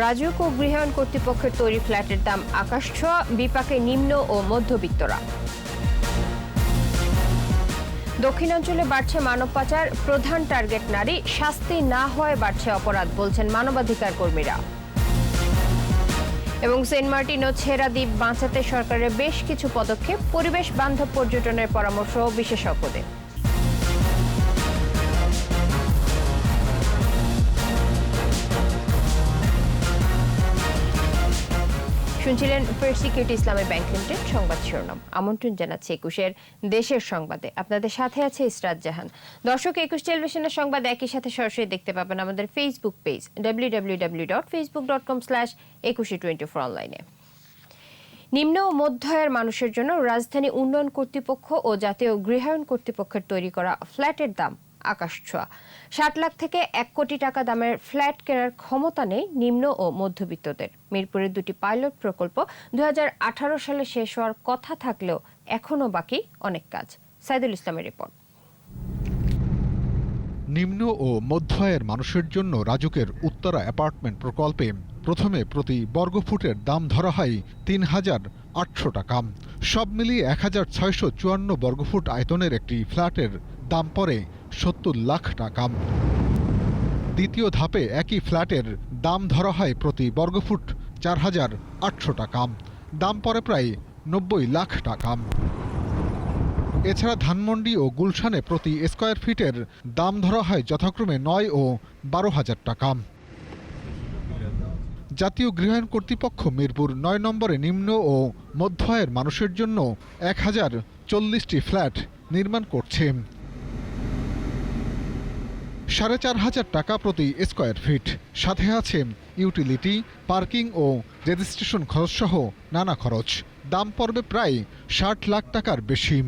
রাজুক ও গৃহায়ণ কর্তৃপক্ষের তৈরি ফ্ল্যাটের দাম আকাশ ছোঁয়া, বিপাকে নিম্ন ও মধ্যবিত্তরা। দক্ষিণাঞ্চলে বাড়ছে মানব পাচার প্রধান টার্গেট নারী, শাস্তি না হওয়ায় বাড়ছে অপরাধ, বলছেন মানবাধিকার কর্মীরা। এবং সেন্ট মার্টিন ও ছেড়া দ্বীপ বাঁচাতে সরকারের বেশ কিছু পদক্ষেপ, পরিবেশ বান্ধব পর্যটনের পরামর্শ বিশেষজ্ঞদের। শুনছিলেন সিকিউরিটি ইসলামী ব্যাংক লিমিটেড সংবাদ শিরোনাম। আমন্ত্রণ জানাচ্ছি একুশের দেশের সংবাদে। আপনাদের সাথে আছে ইসরাত জাহান। দর্শক, একুশ টেলিভিশনের সংবাদ একই সাথে সরাসরি দেখতে পাবেন আমাদের Facebook page W W W dot Facebook dot com slash Ekushey twenty four অনলাইনে নিম্ন ও মধ্য আয়ের মানুষের জন্য রাজধানী উন্নয়ন কর্তৃপক্ষ ও জাতীয় গৃহায়ণ কর্তৃপক্ষের তৈরি করা ফ্ল্যাটের দাম আকাশ ছোঁয়া। ষাট লাখ থেকে এক কোটি টাকা দামের ফ্ল্যাট কেনার ক্ষমতা নেই নিম্ন ও মধ্যবিত্তদের। মিরপুরের দুটি পাইলট প্রকল্প দু সালে শেষ হওয়ার কথা থাকলেও এখনও বাকি অনেক কাজ। সাইদুল ইসলামের রিপোর্ট। নিম্ন ও মধ্য আয়ের মানুষের জন্য রাজুকের উত্তরা অ্যাপার্টমেন্ট প্রকল্পে প্রথমে প্রতি বর্গফুটের দাম ধরা হয় তিন হাজার আটশো টাকা। সব মিলিয়ে এক হাজার ছয়শো চুয়ান্ন বর্গফুট আয়তনের একটি ফ্ল্যাটের দাম পড়ে সত্তর লাখ টাকা। দ্বিতীয় ধাপে একই ফ্ল্যাটের দাম ধরা হয় প্রতি বর্গফুট চার হাজার আটশো টাকা। দাম পড়ে প্রায় নব্বই লাখ টাকা। এছাড়া ধানমন্ডি ও গুলশানে প্রতি স্কোয়ার ফিটের দাম ধরা হয় যথাক্রমে নয় ও বারো হাজার টাকা। জাতীয় গৃহায়ণ কর্তৃপক্ষ মিরপুর নয় নম্বরে নিম্ন ও মধ্য আয়ের মানুষের জন্য এক হাজার চল্লিশটি ফ্ল্যাট নির্মাণ করছে। সাড়ে চার হাজার টাকা প্রতি স্কোয়ার ফিট। সাথে আছে ইউটিলিটি, পার্কিং ও রেজিস্ট্রেশন খরচসহ নানা খরচ। দাম পড়বে প্রায় ষাট লাখ টাকার বেশি।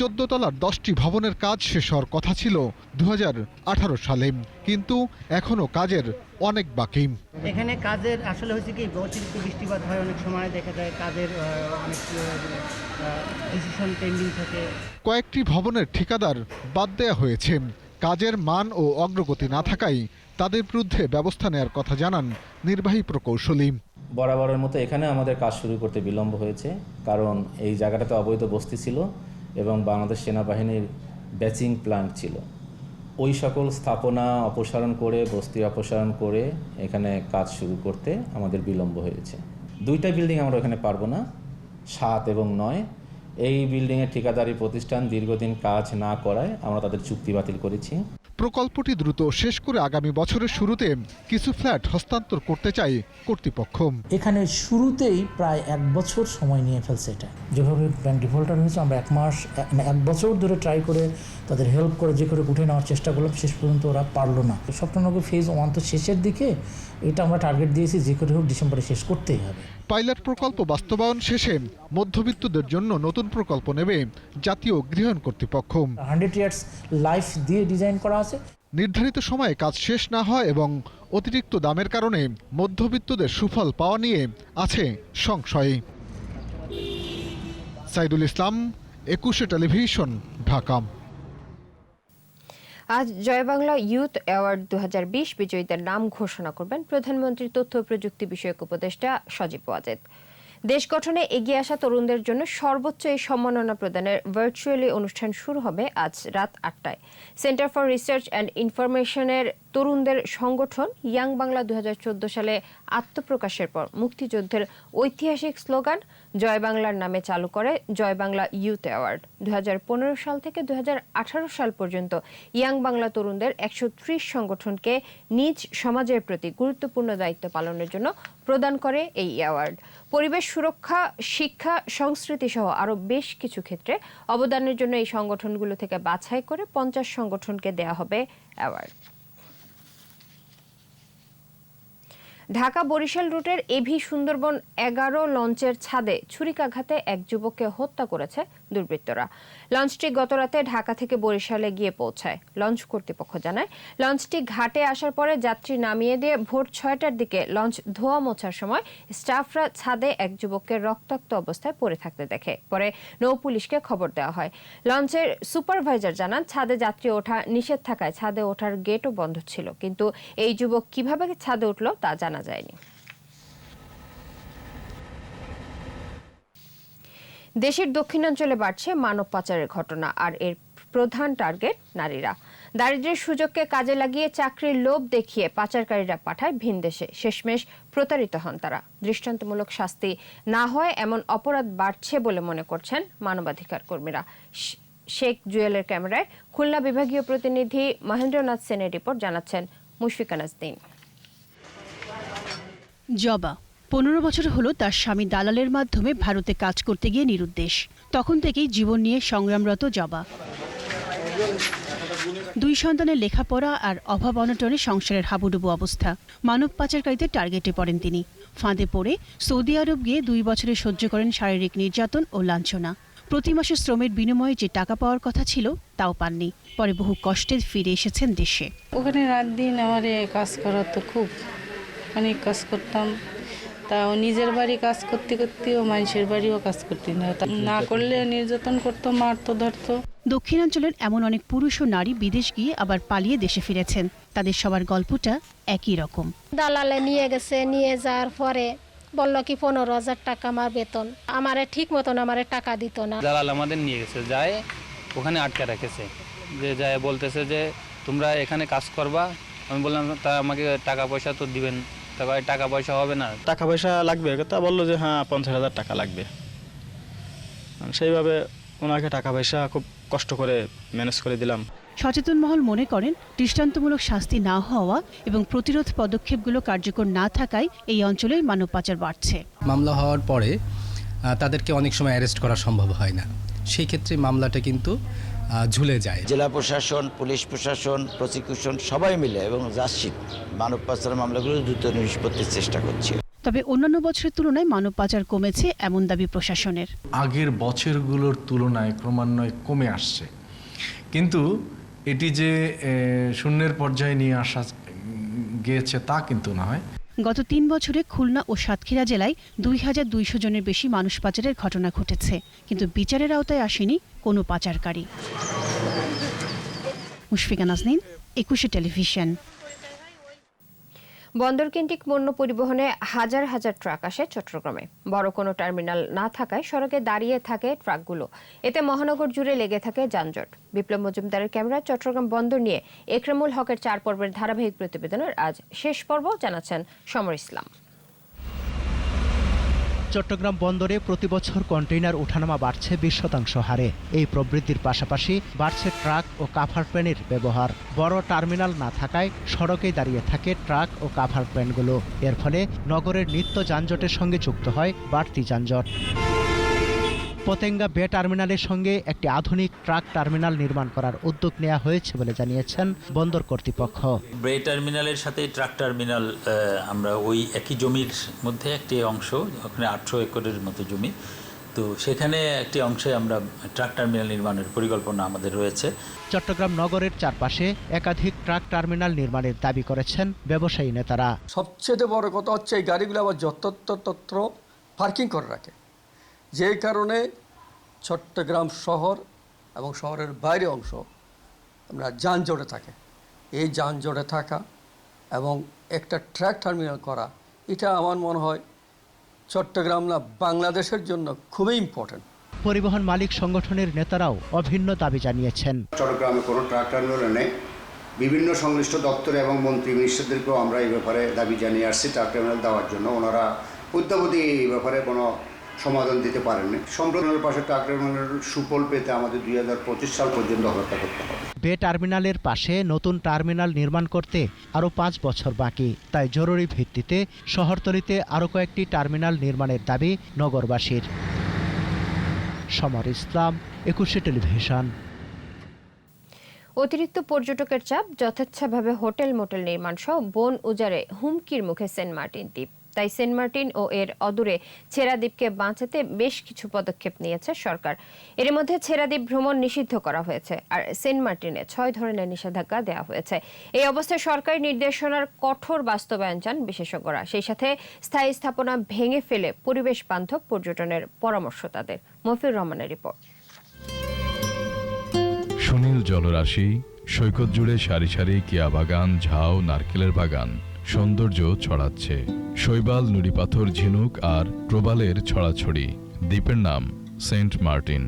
চোদ্দ তলার দশটি ভবনের কাজ শেষ হওয়ার কথা ছিল দু হাজার আঠারো সালে কিন্তু এখনও কাজের অনেক বাকি। এখানে কাজের আসলে হচ্ছে কি অতিরিক্ত বৃষ্টিপাত হয় অনেক সময় দেখা যায় কাজের অনেক ডিসিশন পেন্ডিং থাকে। কয়েকটি ভবনের ঠিকাদার বাদ দেয়া হয়েছে। কাজের মান ও অগ্রগতি না থাকায় তাদের বিরুদ্ধে ব্যবস্থা নেওয়ার কথা জানান নির্বাহী প্রকৌশলী। বরাবরের মতো এখানে আমাদের কাজ শুরু করতে বিলম্ব হয়েছে কারণ এই জায়গাটাতে অবৈধ বস্তি ছিল। এবং বাংলাদেশ সেনাবাহিনীর ব্যাচিং প্ল্যান্ট ছিল। ওই সকল স্থাপনা অপসারণ করে, বস্তি অপসারণ করে এখানে কাজ শুরু করতে আমাদের বিলম্ব হয়েছে। দুইটা বিল্ডিং আমরা এখানে পারব না, সাত এবং নয়। এই বিল্ডিংয়ের ঠিকাদারি প্রতিষ্ঠান দীর্ঘদিন কাজ না করায় আমরা তাদের চুক্তি বাতিল করেছি। প্রকল্পটি দ্রুত শেষ করে আগামী বছরের শুরুতে কিছু ফ্ল্যাট হস্তান্তর করতে চাই কর্তৃপক্ষ। এখানে শুরুতেই প্রায় এক বছর সময় নিয়ে ফেলছে এটা। যেভাবে ব্যাংক ডিফল্টার হয়েছে আমরা এক মাস এক- মানে এক বছর ধরে ট্রাই করে তাদের হেল্প করে যে করে উঠে নেওয়ার চেষ্টা করলাম শেষ পর্যন্ত ওরা পারল না। স্বপ্ননগর ফেজ ওয়ান তো শেষের দিকে এটা আমরা টার্গেট দিয়েছি যে করে হোক ডিসেম্বরে শেষ করতেই হবে। পাইলট প্রকল্প বাস্তবায়ন শেষে মধ্যবিত্তদের জন্য নতুন প্রকল্প নেবে জাতীয় গৃহায়ণ কর্তৃপক্ষ। হান্ড্রেড ইয়ার্স লাইফ দিয়ে ডিজাইন করা আছে। নির্ধারিত সময়ে কাজ শেষ না হয় এবং অতিরিক্ত দামের কারণে মধ্যবিত্তদের সুফল পাওয়া নিয়ে আছে সংশয়। সাইদুল ইসলাম একুশে টেলিভিশন ঢাকা। আজ জয় বাংলা ইউথ অ্যাওয়ার্ড দুহাজার বিশ বিজয়ীদের নাম ঘোষণা করবেন প্রধানমন্ত্রী তথ্য প্রযুক্তি বিষয়ক উপদেষ্টা সজীব ওয়াজেদ। দেশ গঠনে এগিয়ে আসা তরুণদের জন্য সর্বোচ্চ এই সম্মাননা প্রদানের ভার্চুয়ালি অনুষ্ঠান শুরু হবে আজ রাত আটটায়। সেন্টার ফর রিসার্চ অ্যান্ড ইনফরমেশনের তরুণদের সংগঠন ইয়াং বাংলা দুই হাজার চোদ্দ সালে আত্মপ্রকাশের পর মুক্তিযুদ্ধের ঐতিহাসিক স্লোগান জয় বাংলার নামে চালু করে জয় বাংলা ইউথ অ্যাওয়ার্ড। দুই হাজার পনেরো সাল থেকে দুই হাজার আঠারো সাল পর্যন্ত ইয়াং বাংলা তরুণদের একশো ত্রিশ সংগঠনকে নিজ সমাজের প্রতি গুরুত্বপূর্ণ দায়িত্ব পালনের জন্য প্রদান করে এই অ্যাওয়ার্ড। পরিবেশ সুরক্ষা, শিক্ষা, সংস্কৃতি সহ আরও বেশ কিছু ক্ষেত্রে অবদানের জন্য এই সংগঠনগুলো থেকে বাছাই করে পঞ্চাশ সংগঠনকে দেয়া হবে অ্যাওয়ার্ড। ঢাকা বরিশাল রুটের এভি সুন্দরবন এগারো লঞ্চের ছাদে ছুরিকাঘাতে এক যুবককে হত্যা করেছে দুর্বৃত্তরা। লঞ্চটি গতরাতে ঢাকা থেকে বরিশালে গিয়ে পৌঁছায়, লঞ্চ কর্তৃপক্ষ জানায়। লঞ্চটি ঘাটে আসার পরে যাত্রী নামিয়ে দিয়ে ভোর ছয়টার দিকে লঞ্চ ধোয়া মোছার সময় স্টাফরা ছাদে এক যুবককে রক্তাক্ত অবস্থায় পড়ে থাকতে দেখে। পরে নৌ পুলিশকে খবর দেওয়া হয়। লঞ্চের সুপারভাইজার জানান, ছাদে যাত্রী ওঠা নিষেধ থাকায় ছাদে ওঠার গেটও বন্ধ ছিল। কিন্তু এই যুবক কীভাবে ছাদে উঠল তা জানা যায়নি। দেশের দক্ষিণাঞ্চলে বাড়ছে মানব পাচারের ঘটনা আর এর প্রধান টার্গেট নারীরা। দারিদ্র্যের সুযোগকে কাজে লাগিয়ে চাকরির লোভ দেখিয়ে পাচারকারীরা পাঠায় ভিন দেশে। শেষমেশ প্রতারিত হন তারা। দৃষ্টান্তমূলক শাস্তি না হয় এমন অপরাধ বাড়ছে বলে মনে করছেন মানবাধিকার কর্মীরা। শেখ জুয়েলের ক্যামেরায় খুলনা বিভাগীয় প্রতিনিধি মহেন্দ্রনাথ সেনের রিপোর্ট জানাচ্ছেন মুশফিকা নাজদিন। জবা। পনেরো বছর হলো তার স্বামী দালালের মাধ্যমে ভারতে কাজ করতে গিয়ে নিরুদ্দেশ। তখন থেকেই জীবন নিয়ে সংগ্রামরত জবা। দুই সন্তানের লেখাপড়া আর অভাব অনটনে সংসারের হাবুডুবু অবস্থা। মানব পাচারকারীদের টার্গেটে পড়েন তিনি। ফাঁদে পড়ে সৌদি আরব গিয়ে দুই বছরে সহ্য করেন শারীরিক নির্যাতন ও লাঞ্ছনা। প্রতি মাসে শ্রমের বিনিময়ে যে টাকা পাওয়ার কথা ছিল, তাও পাননি। পরে বহু কষ্টে ফিরে এসেছেন দেশে। ওখানে রাত দিন আমার কাজ করা তো খুব। অনেক কাজ করতাম। তাও নিজের বাড়ি কাজ করতে করতেও মানুষের বাড়িও কাজ করতে না করলে নির্যাতন করতো মারতো ধরতো। দক্ষিণাঞ্চলের এমন অনেক পুরুষ ও নারী বিদেশ গিয়ে আবার পালিয়ে দেশে ফিরেছেন। তাদের সবার গল্পটা একই রকম। দালালে নিয়ে গেছে নিয়ে যাওয়ার পরে বলল কি পনেরো হাজার টাকা আমার বেতন। আমারে ঠিক মতন আমারে টাকা দিত না। দালাল আমাদের নিয়ে গেছে যায় ওখানে আটকে রেখেছে। যে যায় বলতেছে যে তোমরা এখানে কাজ করবা? আমি বললাম তা আমাকে টাকা পয়সা তো দিবেন। তা কয়, টাকা পয়সা হবে না? টাকা পয়সা লাগবে তা বলল যে হ্যাঁ পঞ্চাশ হাজার টাকা লাগবে। সেইভাবে ওনাকে টাকা পয়সা খুব কষ্ট করে ম্যানেজ করে দিলাম। সচেতন মহল মনে করেন দৃষ্টান্তমূলক শাস্তি না হওয়া এবং প্রতিরোধ পদক্ষেপগুলো কার্যকর না থাকায় এই অঞ্চলে মানব পাচার বাড়ছে। মামলা হওয়ার পরে তাদেরকে অনেক সময় অ্যারেস্ট করা সম্ভব হয় না। সেই ক্ষেত্রে মামলাটা কিন্তু ঝুলে যায়। জেলা প্রশাসন পুলিশ প্রশাসন প্রসিকিউশন সবাই মিলে এবং জাসিদ মানব পাচার মামলাগুলো দ্রুত নিষ্পত্তির চেষ্টা করছে। তবে অন্যান্য বছরের তুলনায় মানব পাচার কমেছে এমন দাবি প্রশাসনের। আগের বছরগুলোর তুলনায় ক্রমান্বয়ে কমে আসছে। কিন্তু এটি যে শূন্যের পর্যায়ে নিয়ে আসা গিয়েছে তা কিন্তু নয়। গত তিন বছরে খুলনা ও সাতক্ষীরা জেলায় দুই হাজার দুইশো জনের বেশি মানুষ পাচারের ঘটনা ঘটেছে, কিন্তু বিচারের আওতায় আসেনি কোনো পাচারকারী। মুশফিকা নাজনীন, একুশে টেলিভিশন। বন্দরকেন্দ্রিক পণ্য পরিবহনে হাজার হাজার ট্রাক আসে চট্টগ্রামে। বড় কোনো টার্মিনাল না থাকায় সড়কে দাঁড়িয়ে থাকে ট্রাকগুলো। এতে মহানগর জুড়ে লেগে থাকে যানজট। বিপ্লব মজুমদারের ক্যামেরা চট্টগ্রাম বন্দর নিয়ে একরামুল হকের চার পর্বের ধারাবাহিক প্রতিবেদনের আজ শেষ পর্ব জানাচ্ছেন সমর ইসলাম। চট্টগ্রাম বন্দরে প্রতি বছর কন্টেইনার ওঠানামা বাড়ছে বিশ শতাংশ হারে। এই প্রবৃদ্ধির পাশাপাশি বাড়ছে ট্রাক ও কাভার প্যানের ব্যবহার। বড় টার্মিনাল না থাকায় সড়কেই দাঁড়িয়ে থাকে ট্রাক ও কাভার প্যানগুলো এর ফলে নগরের নিত্য যানজটের সঙ্গে যুক্ত হয় বাড়তি যানজট। পতেঙ্গা বে টার্মিনালের সঙ্গে একটি আধুনিক ট্রাক টার্মিনাল নির্মাণ করার উদ্যোগ নেওয়া হয়েছে বলে জানিয়েছেন বন্দর কর্তৃপক্ষ। বে টার্মিনালের সাথে ট্রাক টার্মিনাল আমরা ওই একই জমির মধ্যে একটি অংশ ওখানে আটশো একরের মতো জমি। তো সেখানে একটি অংশে আমরা ট্রাক টার্মিনাল নির্মাণের পরিকল্পনা আমাদের রয়েছে। চট্টগ্রাম নগরের চারপাশে একাধিক ট্রাক টার্মিনাল নির্মাণের দাবি করেছেন ব্যবসায়ী নেতারা। সবচেয়ে বড় কথা হচ্ছে এই গাড়িগুলো আবার যত্রতত্র তত্র পার্কিং করে রাখে। যে কারণে চট্টগ্রাম শহর এবং শহরের বাইরে অংশ আমরা যানজটে থাকে। এই যানজটে থাকা এবং একটা ট্র্যাক টার্মিনাল করা এটা আমার মনে হয় চট্টগ্রাম না বাংলাদেশের জন্য খুবই ইম্পর্ট্যান্ট পরিবহন মালিক সংগঠনের নেতারাও অভিন্ন দাবি জানিয়েছেন। চট্টগ্রামে কোনো ট্রাক টার্মিনাল নেই। বিভিন্ন সংশ্লিষ্ট দপ্তর এবং মন্ত্রী মিনিস্টারদেরকেও আমরা এই ব্যাপারে দাবি জানিয়ে আসছি ট্রাক টার্মিনাল দেওয়ার জন্য। ওনারা অদ্যাবধি এই ব্যাপারে কোনো সমাধান দিতে পারেননি। সম্প্রদায়ের পাশে টার্মিনালের সুফল পেতে আমাদের দুই হাজার পঁচিশ সাল পর্যন্ত অপেক্ষা করতে হবে। বে টার্মিনালের পাশে নতুন টার্মিনাল নির্মাণ করতে আরও পাঁচ বছর বাকি। তাই জরুরি ভিত্তিতে শহরতলিতে আরও কয়েকটি টার্মিনাল নির্মাণের দাবি নগরবাসীর। সমর ইসলাম একুশে টেলিভিশন। অতিরিক্ত পর্যটকের চাপ যথেচ্ছাভাবে হোটেল মোটেল নির্মাণ সহ বন উজাড়ে হুমকির মুখে সেন্ট মার্টিন দ্বীপ। তাই সেন্ট মার্টিন ও এর অদূরে ছেড়াদ্বীপকে বাঁচাতে বেশ কিছু পদক্ষেপ নিয়েছে সরকার। এর মধ্যে ছেড়াদ্বীপ ভ্রমণ নিষিদ্ধ করা হয়েছে আর সেন্ট মার্টিনে ছয় ধরনের নিষেধাজ্ঞা দেওয়া হয়েছে। এই অবস্থায় সরকারি নির্দেশনার কঠোর বাস্তবায়ন চান বিশেষজ্ঞরা। সেই সাথে স্থায়ী স্থাপনা ভেঙে ফেলে পরিবেশ বান্ধব পর্যটনের পরামর্শ তাদের। মফির রহমানের রিপোর্ট। সুনীল জলরাশি, সৈকত জুড়ে সারি সারি কিয়া বাগান, ঝাউ, নারকেলের বাগান। সৌন্দর্য ছড়াচ্ছে। শৈবাল, নুড়িপাথর, ঝিনুক আর প্রবালের ছড়াছড়ি। দ্বীপের নাম সেন্ট মার্টিন।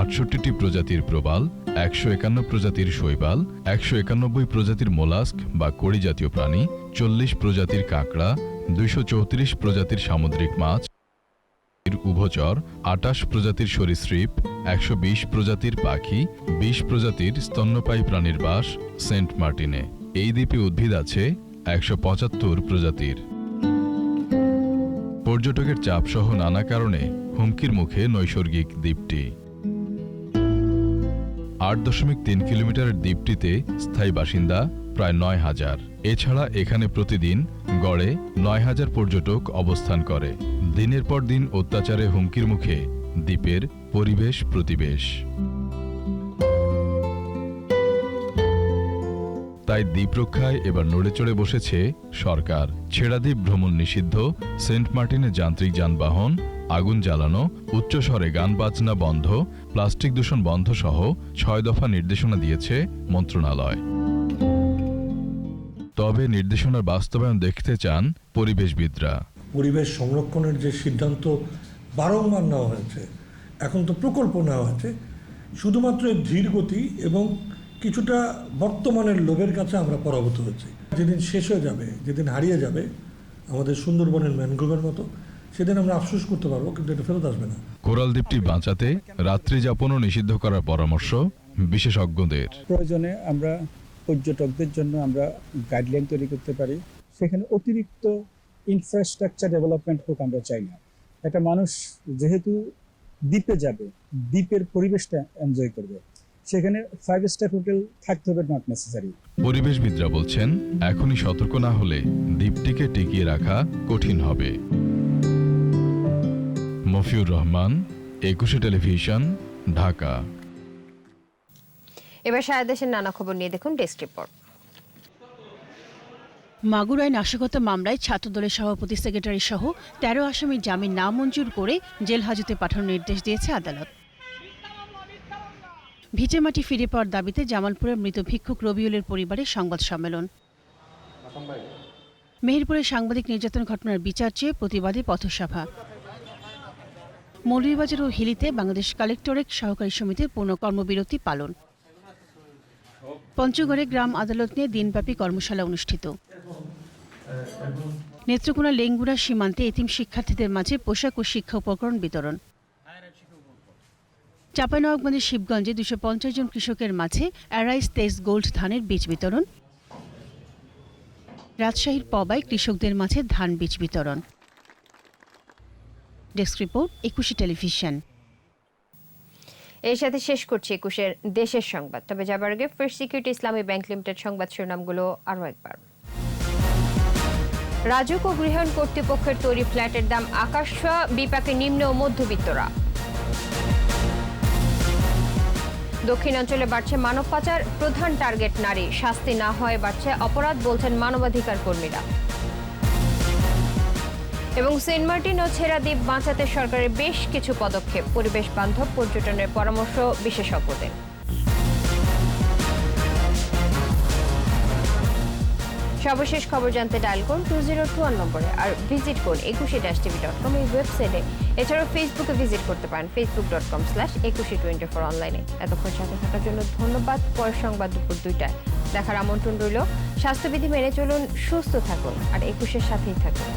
আটষট্টিটি প্রজাতির প্রবাল, একশো একান্ন প্রজাতির শৈবাল, একশো একানব্বই প্রজাতির মোলাস্ক বা কড়ি জাতীয় প্রাণী, চল্লিশ প্রজাতির কাঁকড়া, দুইশো চৌত্রিশ প্রজাতির সামুদ্রিক মাছ উভচর, আটাশ প্রজাতির সরীসৃপ, একশো বিশ প্রজাতির পাখি, বিশ প্রজাতির স্তন্যপায়ী প্রাণীর বাস সেন্ট মার্টিনে। এই দ্বীপে উদ্ভিদ আছে একশো পঁচাত্তর প্রজাতির। পর্যটকের চাপসহ নানা কারণে হুমকির মুখে নৈসর্গিক দ্বীপটি। আট দশমিক তিন কিলোমিটারের দ্বীপটিতে স্থায়ী বাসিন্দা প্রায় নয় হাজার। এছাড়া এখানে প্রতিদিন গড়ে নয় হাজার পর্যটক অবস্থান করে। দিনের পর দিন অত্যাচারে হুমকির মুখে দ্বীপের পরিবেশ প্রতিবেশ। তাই দ্বীপ রক্ষায় এবার নড়ে চড়ে বসেছে সরকার। ছেড়াদ্বীপ ভ্রমণ নিষিদ্ধ, সেন্ট মার্টিনে যান্ত্রিক যানবাহন, আগুন জ্বালানো, উচ্চস্বরে গান বাজনা বন্ধ, প্লাস্টিক দূষণ বন্ধ সহ ছয় দফা নির্দেশনা দিয়েছে মন্ত্রণালয়। তবে নির্দেশনার বাস্তবায়ন দেখতে চান পরিবেশবিদরা। পরিবেশ সংরক্ষণের যে সিদ্ধান্ত বারংবার নেওয়া হয়েছে, এখন তো প্রকল্প নেওয়া হয়েছে, শুধুমাত্র এই ধীর গতি এবং কিছুটা বর্তমানের লোভের কাছে আমরা পরাভূত হয়েছি যেদিন শেষ হয়ে যাবে যেদিন হারিয়ে যাবে আমাদের সুন্দরবনের ম্যানগ্রোভের মতো সেদিন আমরা আফসোস করতে পারব কিন্তু এটা ফেরত আসবে না। কোরাল দ্বীপটি বাঁচাতে রাত্রি যাপনও নিষিদ্ধ করার পরামর্শ বিশেষজ্ঞদের। প্রয়োজনে আমরা পর্যটকদের জন্য আমরা গাইডলাইন তৈরি করতে পারি। সেখানে অতিরিক্ত ইনফ্রাস্ট্রাকচার ডেভেলপমেন্ট হোক আমরা চাই না। একটা মানুষ যেহেতু দ্বীপে যাবে দ্বীপের পরিবেশটা এনজয় করবে। সেখানে ফাইভ স্টার হোটেল থাকতে হবে নট নেসেসারি পরিবেশবিদরা বলছেন এখনই সতর্ক না হলে দ্বীপটিকে টিকিয়ে রাখা কঠিন হবে। মফিউর রহমান একুশে টেলিভিশন ঢাকা। এবার সারা দেশের নানা খবর নিয়ে দেখুন ডেস্ক রিপোর্ট। মাগুরায় নাশকতা মামলায় ছাত্রদলের সভাপতি সেক্রেটারি সহ তেরো আসামির জামিন না মঞ্জুর করে জেল হাজতে পাঠানোর নির্দেশ দিয়েছে আদালত। ভিটেমাটি ফিরে পাওয়ার দাবিতে জামালপুরের মৃত ভিক্ষুক রবিউলের পরিবারের সংবাদ সম্মেলন। মেহেরপুরে সাংবাদিক নির্যাতন ঘটনার বিচার চেয়ে প্রতিবাদী পথসভা। মৌলভীবাজার ও হিলিতে বাংলাদেশ কালেক্টরেট সহকারী সমিতির পূর্ণ কর্মবিরতি পালন। পঞ্চগড়ে গ্রাম আদালত নিয়ে দিনব্যাপী কর্মশালা অনুষ্ঠিত। নেত্রকোনা লেঙ্গুড়া সীমান্তে এতিম শিক্ষার্থীদের মাঝে পোশাক ও শিক্ষা উপকরণ বিতরণ। চাঁপাইনবাবগঞ্জের শিবগঞ্জে দুশো পঞ্চাশ জন কৃষকের মাঝে অ্যারাইস তেইশ গোল্ড ধানের বীজ বিতরণ। রাজশাহীর পবায় কৃষকদের মাঝে ধান বীজ বিতরণ। Desk report, Ekushey television. এর সাথে শেষ করছি একুশের দেশের সংবাদ। তবে যাবার আগে first security Islami bank limited সংবাদ শিরোনামগুলো আরও একবার। রাজুক ও গৃহায়ণ কর্তৃপক্ষের তৈরি ফ্ল্যাটের দাম আকাশ বিপাকে নিম্ন ও মধ্যবিত্তরা। দক্ষিণাঞ্চলে বাড়ছে মানব পাচার, প্রধান টার্গেট নারী। শাস্তি না হয় বাড়ছে অপরাধ, বলছেন মানবাধিকার কর্মীরা। এবং সেন্ট মার্টিন ও ছেড়াদ্বীপ বাঁচাতে সরকারের বেশ কিছু পদক্ষেপ। পরিবেশ বান্ধব, পর্যটনের পরামর্শ, বিশেষজ্ঞদের। সর্বশেষ খবর জানতে ডায়াল করুন টু জিরো টু ওয়ান নম্বরে আর ভিজিট করুন একুশে ড্যাশ টিভি ডট কম এই ওয়েবসাইটে এছাড়াও ফেসবুকে ভিজিট করতে পারেন Facebook dot com slash Ekushey twenty four অনলাইনে এতক্ষণ সাথে থাকার জন্য ধন্যবাদ। পরের সংবাদ দুপুর দুইটায়। দেখার আমন্ত্রণ রইল। স্বাস্থ্যবিধি মেনে চলুন, সুস্থ থাকুন আর একুশের সাথেই থাকুন।